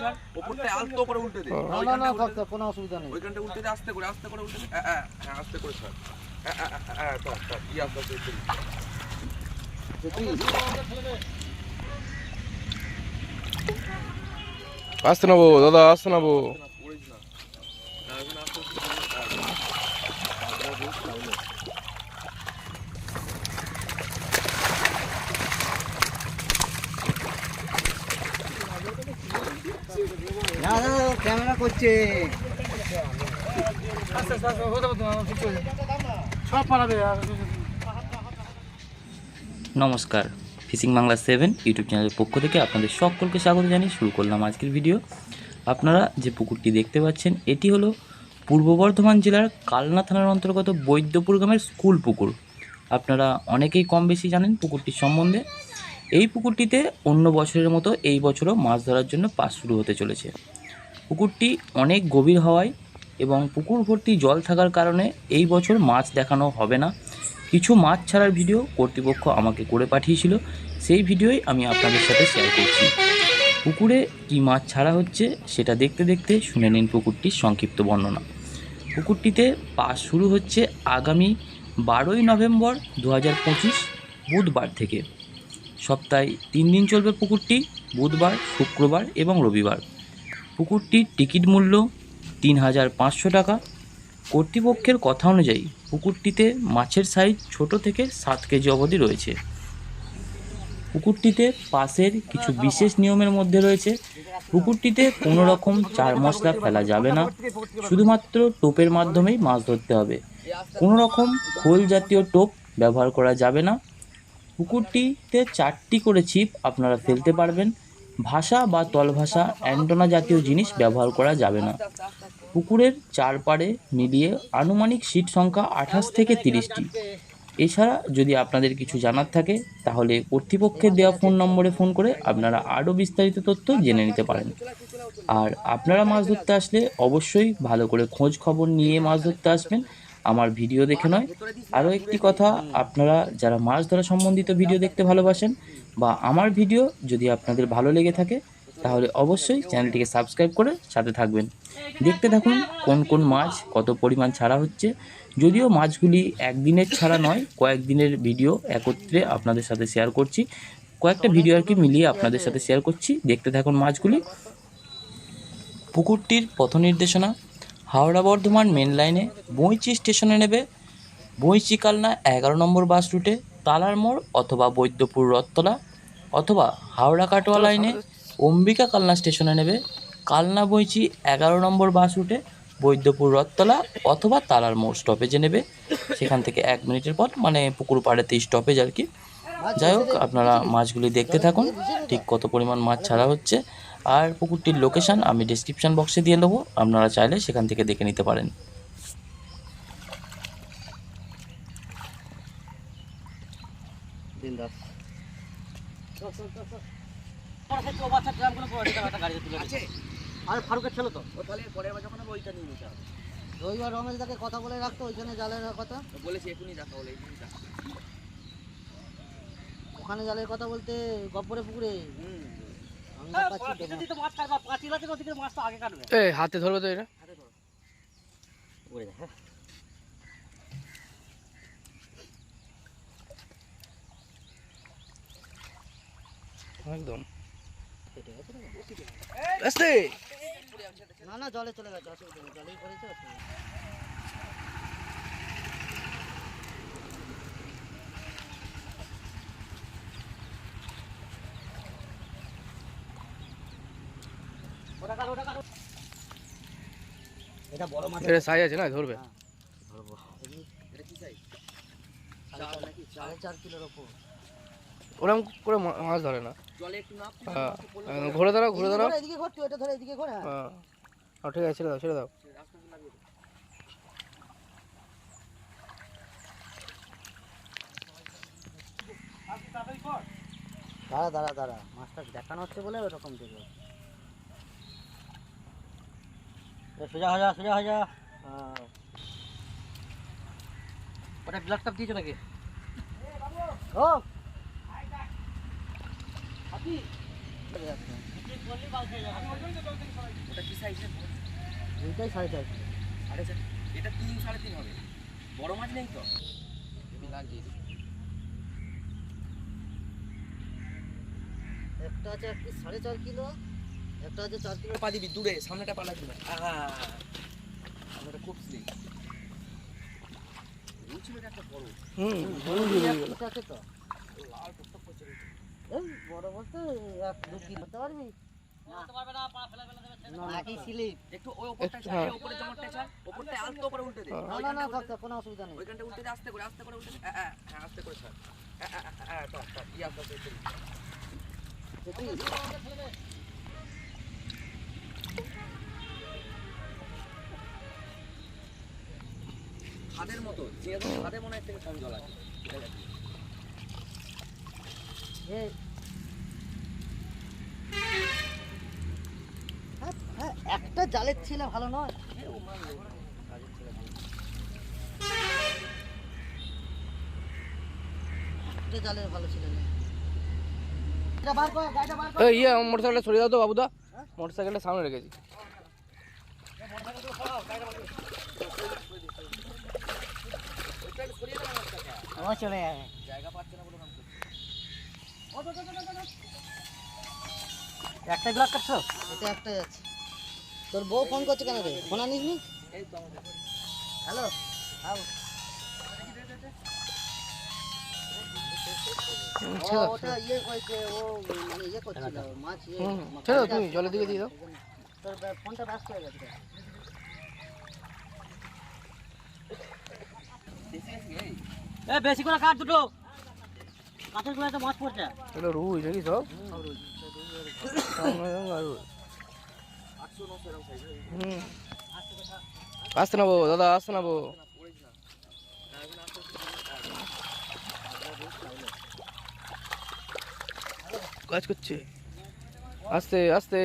ছাড় ওপরটা আলতো করে উল্টে দে না না ওইখানটা না উল্টে থাক থাক, কোনো অসুবিধা নেই। ওইখানটা উল্টে দে আস্তে করে আস্তে করে উল্টে দে হ্যাঁ, হ্যাঁ, হ্যাঁ, আস্তে করে ছাড়। হ্যাঁ, হ্যাঁ, হ্যাঁ, হ্যাঁ, থাক, থাক, ই আস্তে আস্তে উল্টে দে। দেখি আসতে নেব দাদা আসতে নেব না, পড়িস না। হ্যাঁ, ওখানে আস্তে আস্তে করে, হ্যাঁ। না না ক্যামেরা করছে। নমস্কার ফিশিং বাংলা সেভেন ইউটিউব চ্যানেলের পক্ষ থেকে আপনাদের সকলকে স্বাগত জানিয়ে শুরু করলাম আজকের ভিডিও। আপনারা যে পুকুরটি দেখতে পাচ্ছেন এটি হলো পূর্ব বর্ধমান জেলার কালনা থানার অন্তর্গত বৈদ্যপুর গ্রামের স্কুল পুকুর। আপনারা অনেকেই কম বেশি জানেন পুকুরটির সম্বন্ধে। এই পুকুরটিতে অন্য বছরের মতো এই বছরও মাছ ধরার জন্য পাস শুরু হতে চলেছে। পুকুরটি অনেক গভীর হওয়ায় এবং পুকুর ভর্তি জল থাকার কারণে এই বছর মাছ দেখানো হবে না। কিছু মাছ ছাড়ার ভিডিও কর্তৃপক্ষ আমাকে করে পাঠিয়েছিল। সেই ভিডিওই আমি আপনাদের সাথে শেয়ার করছি। পুকুরে কী মাছ ছাড়া হচ্ছে সেটা দেখতে দেখতে শুনে নিন পুকুরটির সংক্ষিপ্ত বর্ণনা। পুকুরটিতে পাস শুরু হচ্ছে আগামী বারোই নভেম্বর দু হাজার পঁচিশ বুধবার থেকে। সপ্তাহে তিন দিন চলবে পুকুরটি, বুধবার, শুক্রবার এবং রবিবার। পুকুরটির টিকিট মূল্য তিন হাজার পাঁচশো টাকা। কর্তৃপক্ষের কথা অনুযায়ী পুকুরটিতে মাছের সাইজ ছোট থেকে সাত কেজি অবধি রয়েছে। পুকুরটিতে পাশের কিছু বিশেষ নিয়মের মধ্যে রয়েছে। পুকুরটিতে কোনো রকম চার মশলা ফেলা যাবে না। শুধুমাত্র টোপের মাধ্যমেই মাছ ধরতে হবে। কোনো রকম খোল জাতীয় টোপ ব্যবহার করা যাবে না। পুকুরটিতে চারটি করে ছিপ আপনারা ফেলতে পারবেন। ভাষা বা তলভাষা অ্যান্টোনা জাতীয় জিনিস ব্যবহার করা যাবে না। পুকুরের চারপাড়ে মিলিয়ে আনুমানিক সিট সংখ্যা আঠাশ থেকে তিরিশটি। এছাড়া যদি আপনাদের কিছু জানার থাকে, তাহলে কর্তৃপক্ষের দেওয়া ফোন নম্বরে ফোন করে আপনারা আরও বিস্তারিত তথ্য জেনে নিতে পারেন। আর আপনারা মাছ ধরতে আসলে অবশ্যই ভালো করে খোঁজ খবর নিয়ে মাছ ধরতে আসবেন। আমার ভিডিও দেখে নয়। আরও একটি কথা, আপনারা যারা মাছ ধরা সম্বন্ধিত ভিডিও দেখতে ভালোবাসেন বা আমার ভিডিও যদি আপনাদের ভালো লেগে থাকে, তাহলে অবশ্যই চ্যানেলটিকে সাবস্ক্রাইব করে সাথে থাকবেন। দেখতে থাকুন কোন কোন মাছ কত পরিমাণ ছাড়া হচ্ছে। যদিও মাছগুলি একদিনের ছাড়া নয়, কয়েকদিনের ভিডিও একত্রে আপনাদের সাথে শেয়ার করছি। কয়েকটা ভিডিও আর কি মিলিয়ে আপনাদের সাথে শেয়ার করছি। দেখতে থাকুন মাছগুলি। পুকুরটির পথ নির্দেশনা হাওড়া বর্ধমান মেন লাইনে বইচি স্টেশনে নেবে। বইচি কালনা এগারো নম্বর বাস রুটে তালার মোড় অথবা বৈদ্যপুর রথতলা অথবা হাওড়া কাটোয়া লাইনে অম্বিকা কালনা স্টেশনে নেবে। কালনা বইচি এগারো নম্বর বাস রুটে বৈদ্যপুর রথতলা অথবা তালার মোড় স্টপেজে নেবে। সেখান থেকে এক মিনিটের পর মানে পুকুর পাড়েতে স্টপেজ আর কি। যাই হোক আপনারা মাছগুলি দেখতে থাকুন। ঠিক কত পরিমাণ মাছ ছাড়া হচ্ছে। আর পুকুরটির লোকেশান আমি ডিসক্রিপশান বক্সে দিয়ে দেবো। আপনারা চাইলে সেখান থেকে দেখে নিতে পারেন। আরে ফারুকের ছেলে তো। তাহলে পরের বার যখন ওইটা নিয়ে নিতে হবে। রবিবার রমেশ দাকে কথা বলে রাখতো ওইখানে জালের কথা। বলেছি এখনই দেখা হলো এখনই দেখা ওখানে জালের কথা বলতে গব্বরে পুকুরে? হুম। এ হাতে ধরবে তো এটা। হ্যাঁ। একদম। না? না জলে চলে গেছে অসুবিধা নেই জলেই অসুবিধা এটা বড় মাছ আছে না ধরবে। করে মাছ ধরে না। হ্যাঁ ঘুরে দাঁড়াও ঘুরে দাঁড়াও। এদিকে এদিকে হ্যাঁ। ও, ঠিক আছে ছেড়ে দাও ছেড়ে দাও। দাঁড়া দাঁড়া দাঁড়া। মাছটা দেখানো হচ্ছে বলে ওরকম দেখবে এ, সোজা হয়ে যা সোজা হয়ে যা। ওটা গ্লাস কাপ দিয়েছ নাকি? ও। ওটা কি সাইজের এইটাই সাড়ে চার সাড়ে চার এটা তিন সাড়ে তিন হবে। বড় মাছ নেই তো? একটা আছে সাড়ে চার কিলো? একটা চার কিলো পা দিবি দূরে সামনেটা পালা দিবি সামনেটা খুব স্লিপ হ্যাঁ। কোনো অসুবিধা নেই ওইখানটা উল্টে দে আস্তে করে আস্তে করে উল্টে হ্যাঁ আস্তে করে খাদের মতো যেরকম খাদে মনে হয় থেকে কম জল আছে। হ্যাঁ, হ্যাঁ, একটা জালের ছেলে ভালো নয়। একটা জালের ভালো ছিল না এটা বার কর গাড়িটা বার কর। এই ইয়ে মোটর সাইকেলটা সরিয়ে দাও তো বাবুদা। মোটর সাইকেলটা সামনে রেখেছি ওইটা একটু সরিয়ে দাও মাছটাকে। ও চলে যাবে জায়গা পাচ্ছে না বলে নাম একটা ব্লক কাটছো? এটা একটাই আছে। তোর বউ ফোন করছে কেন রে? ফোন আনিস নি এই তো আমাদের। হ্যালো ও, ওটা ইয়ে মানে ইয়ে ইয়ে তুমি জলের দিকে দিয়ে দাও। তোর ফোনটা ব্যস্ত হয়ে গেছে। এ বেশি করে কাট দুটো। কাঠেরগুলো তো মাছ পড়ছে। এটা রুই নাকি সব। হুম। আসতে নেব দাদা আসতে না। না, আস্তে কাজ করছে। আস্তে আস্তে।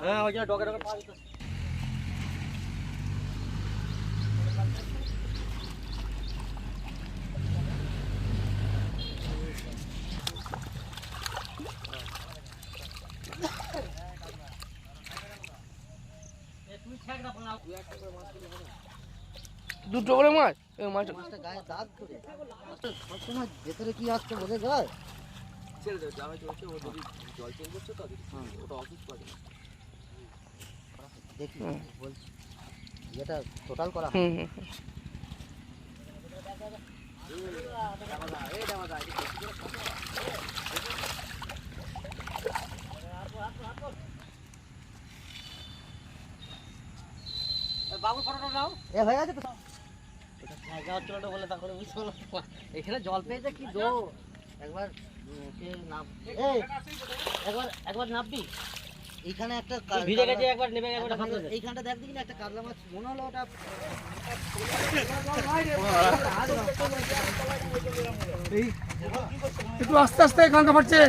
হ্যাঁ ওই জন্য ডগে ডগে পা দুটো করে মাছ? এই মাছটা মাছটা গায়ে দাগ করে সবসময় ভেতরে কি আসছে বোঝা যায়? ছেড়ে দেবে, জামাই চলছে, ও যদি জল চেঞ্জ করছে তো, ওটা অসুস্থ আছে। দেখি বলছি। এটা টোটাল করা হুম হুম এই দাদা, এই বেশি বাবু ফটোটা নাও। এ হয়ে গেছে তো জায়গা হচ্ছিল না বলে তারপরে বুঝতে এখানে জল পেয়েছে কি দো? একবার কে নাম এই একবার একবার নাববি এইখানে একটা ভিজে গেছে একবার নেমে গেছে এইখানটা দেখ দেখি না একটা কাতলা মাছ মনে হলো ওটা একটু আস্তে আস্তে কাঙ্কা পাচ্ছে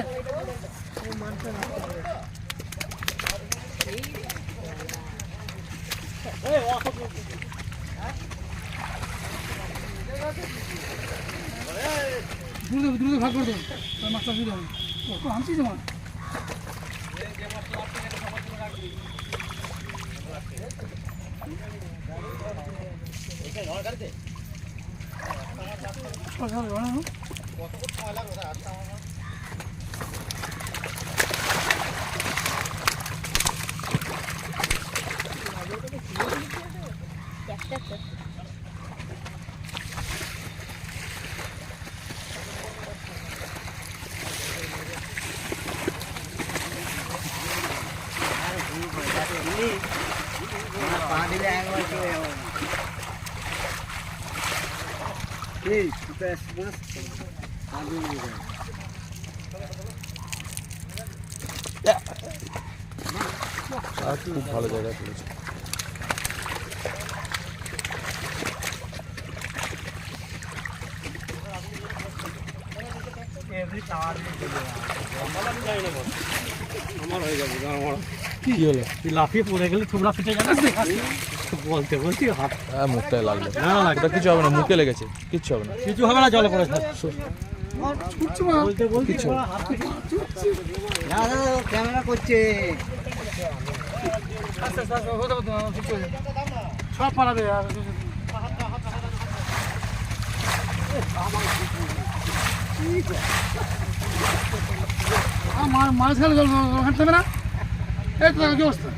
দ্রুত দ্রুত ভাগ করে দেন তার মাছটা অসুবিধা হবে ও আনছি তোমার পা দিলে একবার চলে যাব খুব ভালো জায়গা তুলেছে কি হলো? লাফিয়ে পড়ে গেলে তোমরা ফিটে যাবে বলতে বলছি হাত হ্যাঁ মুখটায় লাগল। না ওটা কিছু হবে না মুখে লেগেছে কিচ্ছু হবে না। কিছু হবে না জলে পড়ে বলতে বলতে না। না ক্যামেরা করছে। সব পালাবে মাছ খেলে জল হাঁটতে হবে না? এই তো অবস্থা?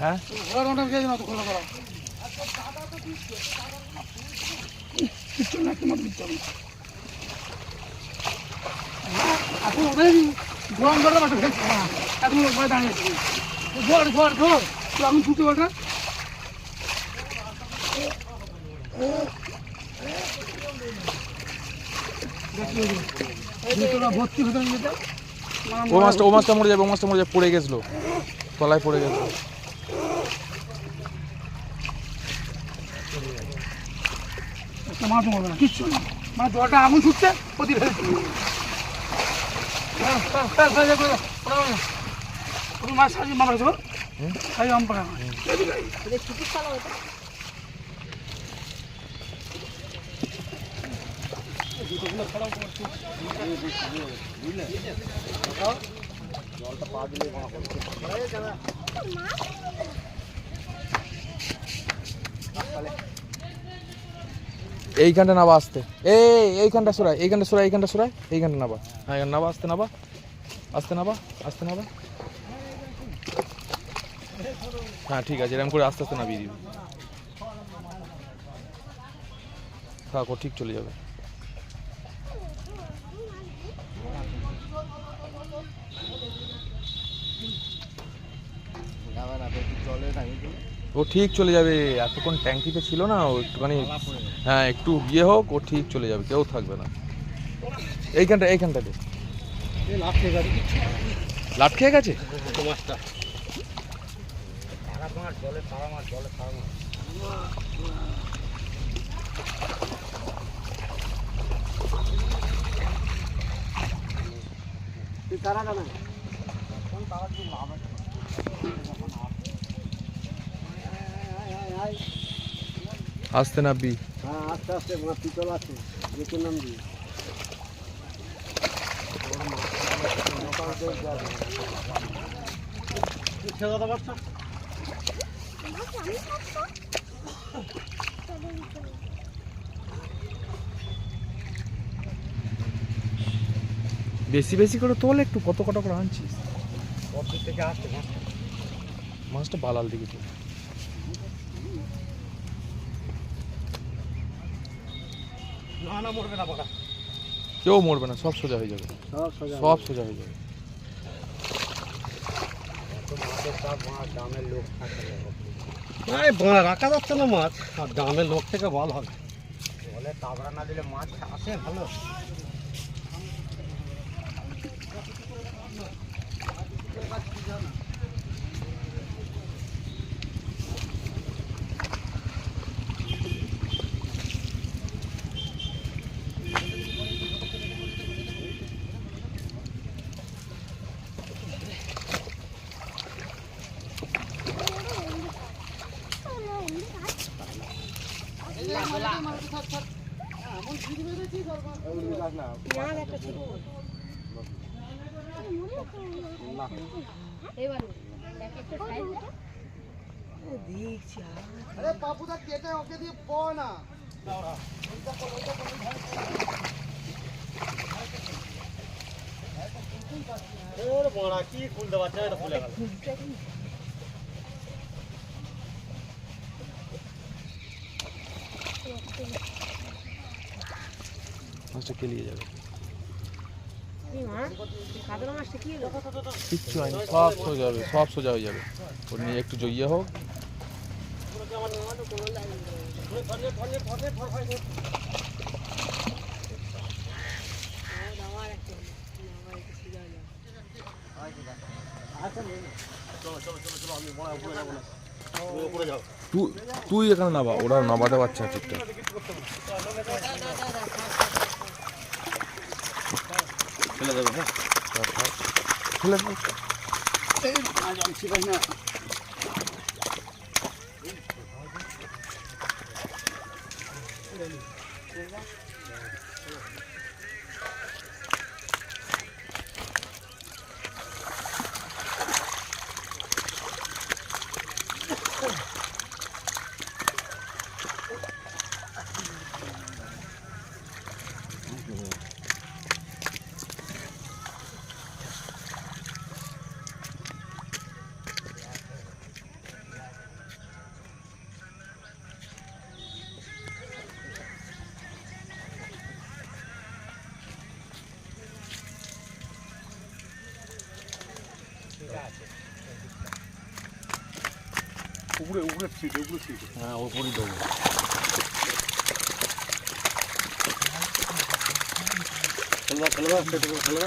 হ্যাঁ না তো খোলা করা কিচ্ছু না তোমার দিতে হবে এখন ওদের গরম ফেলছে না এখন এখন ছুটি ওটা ভর্তি হতে ও মাছটা ও মাছটা মরে যাবে ও মাছটা মরে যাবে। পড়ে গেছিল। তলায় পড়ে গেছিল মাছ মরবে না। কিচ্ছু না। মানে জলটা আগুন ছুটছে প্রতি মাছ সাজি মামা পাকা এইখানটা নাবা আসতে। এই, এইখানটা সরাই এইখানটা সরাই এইখানটা সরাই, এইখানটা নাবা। হ্যাঁ নাবা আসতে নাবা। আসতে নাবা আসতে নাবা। হ্যাঁ ঠিক আছে এরকম করে আস্তে আস্তে নামিয়ে দিবি। থাক ঠিক চলে যাবে। ও ঠিক চলে যাবে এতক্ষণ ট্যাঙ্কিতে ছিল না ও একটুখানি হ্যাঁ একটু ইয়ে হোক ও ঠিক চলে যাবে কেউ থাকবে না। এইখানটা এইখানটাতে লাট খেয়ে গেছে? আসতে নাববি হ্যাঁ আস্তে আস্তে মাছ পিতল আছে। দেখে নাম দিয়ে। বেশি বেশি করে তোল একটু কত কত করে আনছিস? থেকে আসতে মাছটা বালাল দিকে তোল। না না মরবে না বাবা কেউ মরবে না সব সোজা হয়ে যাবে। সব সোজা হয়ে যাবে। এই বাঁ রাখা যাচ্ছে না মাছ। আর দামের লোক থেকে বল হবে। বলে তাবড়া না দিলে মাছ আসে ভালো। আরে বাবুদা কেটে ওকে দিয়ে পো ওরে বড়া কি খুলতে পারছে এটা খুলে গেল। মাছটা কেলিয়ে যাবে? কিচ্ছু হয়নি সব সোজা হবে সব সোজা হয়ে যাবে। ওর নিয়ে একটু জইয়ে হোক। তুই এখানে নাবা ওরা নামাতে পারছে না। ঠিকঠাক ফেলে উপরে হ্যাঁ উপরে দেবে হ্যাঁ উপরে দেবো খেলবা খেলবা খেলবা খেলবা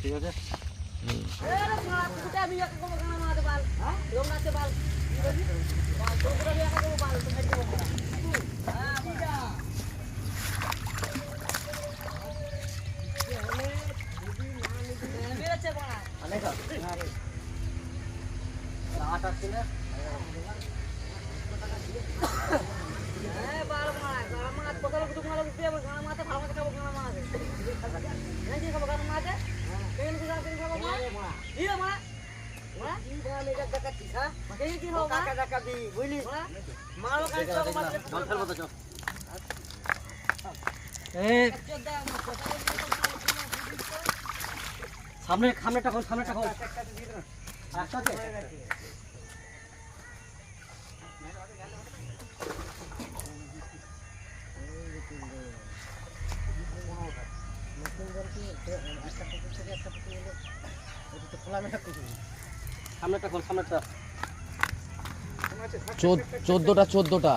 ঠিক আছে? অনেক জল ফেলব তো চল সামনে সামনেটা খোল সামনেটা খোল একসাথে সামনেটা খোল সামনেটা চোদ্দোটা চোদ্দোটা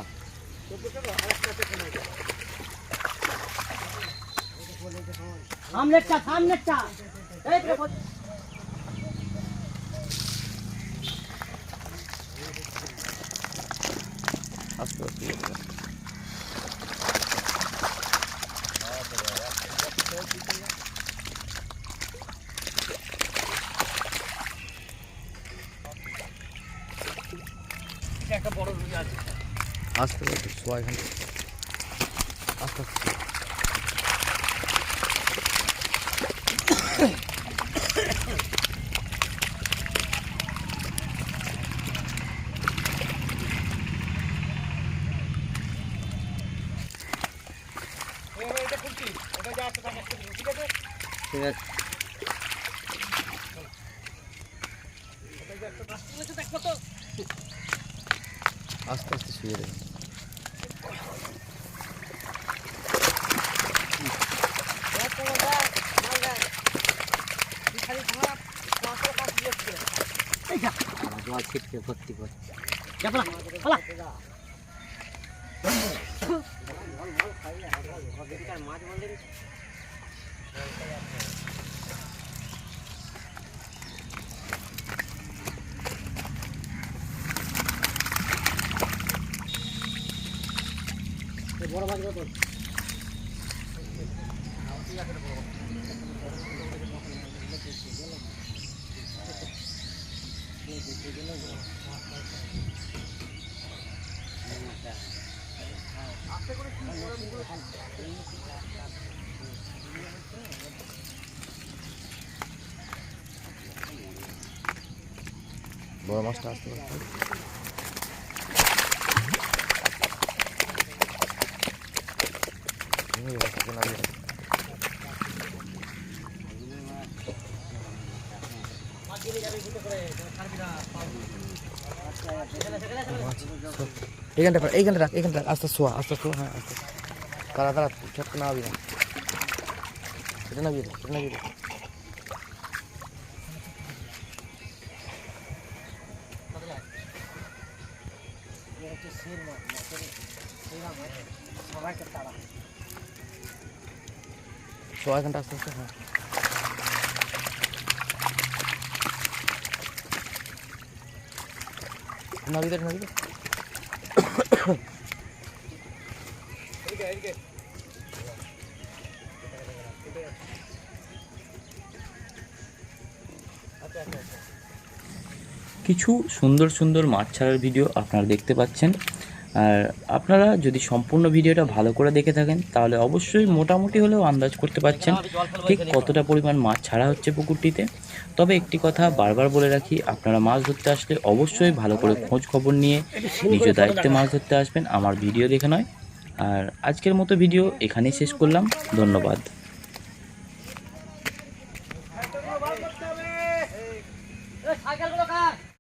সামনেরটা সামনেরটা। আস্তে আস্তে শোয়া এখানে। আস্তে আস্তে। ঠিক আছে আস্তে আস্তে শুয়ে দেবেন জল ছিটকে ভর্তি করে চাপলা পালা বড় মাছ কত মাছটা আসতে পারে। এইখানটা এইখানটা রাখ, এইখানটা আস্তে শোয়া আস্তে শোয়া হ্যাঁ আস্তে। তারা তারা ছোট্ট না হবি না। এটা না বিয়ে এটা না বিয়ে শোয়া এখানটা আস্তে আস্তে হ্যাঁ। কিছু সুন্দর সুন্দর মাছ ছাড়ার ভিডিও আপনারা দেখতে পাচ্ছেন। আর আপনারা যদি সম্পূর্ণ ভিডিওটা ভালো করে দেখে থাকেন, তাহলে অবশ্যই মোটামুটি হলেও আন্দাজ করতে পারছেন ঠিক কতটা পরিমাণ মাছ ছাড়া হচ্ছে পুকুরটিতে। তবে একটি কথা বারবার বলে রাখি, আপনারা মাছ ধরতে আসলে অবশ্যই ভালো করে খোঁজ খবর নিয়ে নিজ দায়িত্বে মাছ ধরতে আসবেন। আমার ভিডিও দেখে নয়। আর আজকের মতো ভিডিও এখানেই শেষ করলাম। ধন্যবাদ।